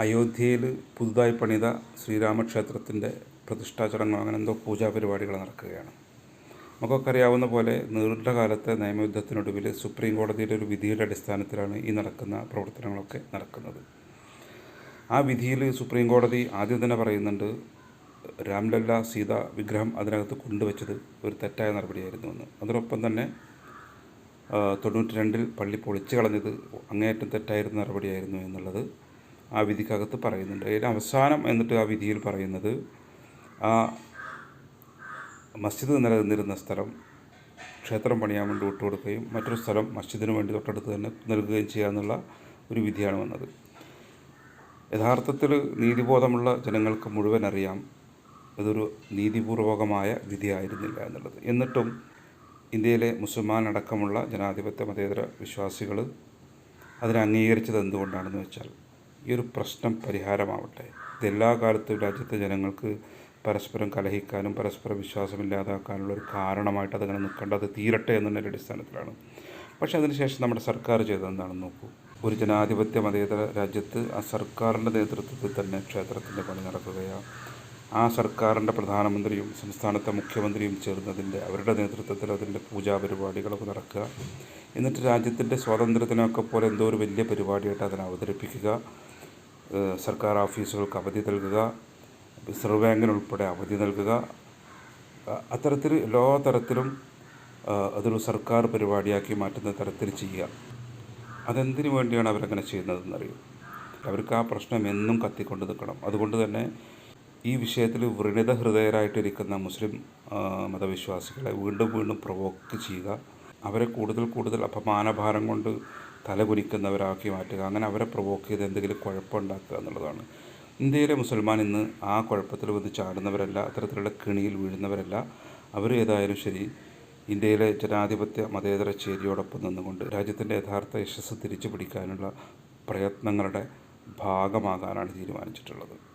അയോധ്യയിൽ പുതുതായി പണിത ശ്രീരാമക്ഷേത്രത്തിന്റെ പ്രതിഷ്ഠാ ചടങ്ങോ അങ്ങനെ എന്തോ പൂജാ പരിപാടികൾ നടക്കുകയാണ്. നമുക്കൊക്കെ അറിയാവുന്ന പോലെ നീണ്ട നിയമയുദ്ധത്തിനൊടുവിൽ സുപ്രീം കോടതിയുടെ ഒരു വിധിയുടെ അടിസ്ഥാനത്തിലാണ് ഈ നടക്കുന്ന പ്രവർത്തനങ്ങളൊക്കെ നടക്കുന്നത്. ആ വിധിയിൽ സുപ്രീം കോടതി ആദ്യം തന്നെ പറയുന്നുണ്ട് രാംലല്ല സീത വിഗ്രഹം അതിനകത്ത് കൊണ്ടുവച്ചത് ഒരു തെറ്റായ നടപടിയായിരുന്നു എന്ന്. അതോടൊപ്പം തന്നെ തൊണ്ണൂറ്റി രണ്ടിൽ പള്ളി പൊളിച്ചു കളഞ്ഞത് അങ്ങേയറ്റം തെറ്റായിരുന്ന നടപടിയായിരുന്നു എന്നുള്ളത് ആ വിധിക്കകത്ത് പറയുന്നുണ്ട്. അതിൽ അവസാനം എന്നിട്ട് ആ വിധിയിൽ പറയുന്നത് ആ മസ്ജിദ് നിലനിന്നിരുന്ന സ്ഥലം ക്ഷേത്രം പണിയാൻ വേണ്ടി വിട്ടുകൊടുക്കുകയും മറ്റൊരു സ്ഥലം മസ്ജിദിന് വേണ്ടി തൊട്ടടുത്ത് തന്നെ നൽകുകയും ചെയ്യാമെന്നുള്ള ഒരു വിധിയാണ് വന്നത്. യഥാർത്ഥത്തിൽ നീതിബോധമുള്ള ജനങ്ങൾക്ക് മുഴുവൻ അറിയാം ഇതൊരു നീതിപൂർവകമായ വിധിയായിരുന്നില്ല എന്നുള്ളത്. എന്നിട്ടും ഇന്ത്യയിലെ മുസൽമാൻ അടക്കമുള്ള ജനാധിപത്യ മതേതര വിശ്വാസികൾ അതിനെ അംഗീകരിച്ചത് എന്തുകൊണ്ടാണെന്ന് വെച്ചാൽ ഈ ഒരു പ്രശ്നം പരിഹാരമാവട്ടെ. ഇതെല്ലാ കാലത്തും രാജ്യത്തെ ജനങ്ങൾക്ക് പരസ്പരം കലഹിക്കാനും പരസ്പരം വിശ്വാസമില്ലാതാക്കാനുള്ള ഒരു കാരണമായിട്ട് അതങ്ങനെ നിൽക്കേണ്ടത് തീരട്ടെ എന്നതിന്റെ അടിസ്ഥാനത്തിലാണ്. പക്ഷേ അതിനുശേഷം നമ്മുടെ സർക്കാർ ചെയ്തതെന്താണെന്ന് നോക്കൂ. ഒരു ജനാധിപത്യ മതേതര രാജ്യത്ത് ആ സർക്കാരിന്റെ നേതൃത്വത്തിൽ തന്നെ ക്ഷേത്രത്തിന്റെ പണി നടക്കുകയാണ് ആ സർക്കാരിന്റെ പ്രധാനമന്ത്രിയും സംസ്ഥാനത്തെ മുഖ്യമന്ത്രിയും ചേർന്നതിന്റെ അവരുടെ നേതൃത്വത്തിൽ അതിന്റെ പൂജാ പരിപാടികളൊക്കെ നടക്കുക. എന്നിട്ട് രാജ്യത്തിന്റെ സ്വാതന്ത്ര്യത്തിനൊക്കെ പോലെ എന്തോ ഒരു വലിയ പരിപാടിയായിട്ട് അതിനെ അവതരിപ്പിക്കുക. സർക്കാർ ഓഫീസുകൾക്ക് അവധി നൽകുക റിസർവ് ബാങ്കിനുൾപ്പെടെ അവധി നൽകുക. അത്തരത്തിൽ എല്ലാ തരത്തിലും അതൊരു സർക്കാർ പരിപാടിയാക്കി മാറ്റുന്ന തരത്തിൽ ചെയ്യുക. അതെന്തിനു വേണ്ടിയാണ് അവരങ്ങനെ ചെയ്യുന്നതെന്നറിയും? അവർക്ക് ആ പ്രശ്നം എന്നും കത്തിക്കൊണ്ട് നിൽക്കണം. അതുകൊണ്ട് തന്നെ ഈ വിഷയത്തിൽ വ്രണിത ഹൃദയരായിട്ടിരിക്കുന്ന മുസ്ലിം മതവിശ്വാസികളെ വീണ്ടും വീണ്ടും പ്രൊവോക്ക് ചെയ്യുക. അവരെ കൂടുതൽ കൂടുതൽ അപമാനഭാരം കൊണ്ട് തലകുനിക്കുന്നവരാക്കി മാറ്റുക അങ്ങനെ അവരെ പ്രൊവോക്ക് ചെയ്ത് എന്തെങ്കിലും കുഴപ്പമുണ്ടാക്കുക എന്നുള്ളതാണ്. ഇന്ത്യയിലെ മുസൽമാൻ ഇന്ന് ആ കുഴപ്പത്തിൽ വന്ന് ചാടുന്നവരല്ല അത്തരത്തിലുള്ള കിണിയിൽ വീഴുന്നവരല്ല. അവർ ഏതായാലും ശരി ഇന്ത്യയിലെ ജനാധിപത്യ മതേതര ചേരിയോടൊപ്പം നിന്നുകൊണ്ട് രാജ്യത്തിന്റെ യഥാർത്ഥ യശസ്സ് തിരിച്ചു പിടിക്കാനുള്ള പ്രയത്നങ്ങളുടെ ഭാഗമാകാനാണ് തീരുമാനിച്ചിട്ടുള്ളത്.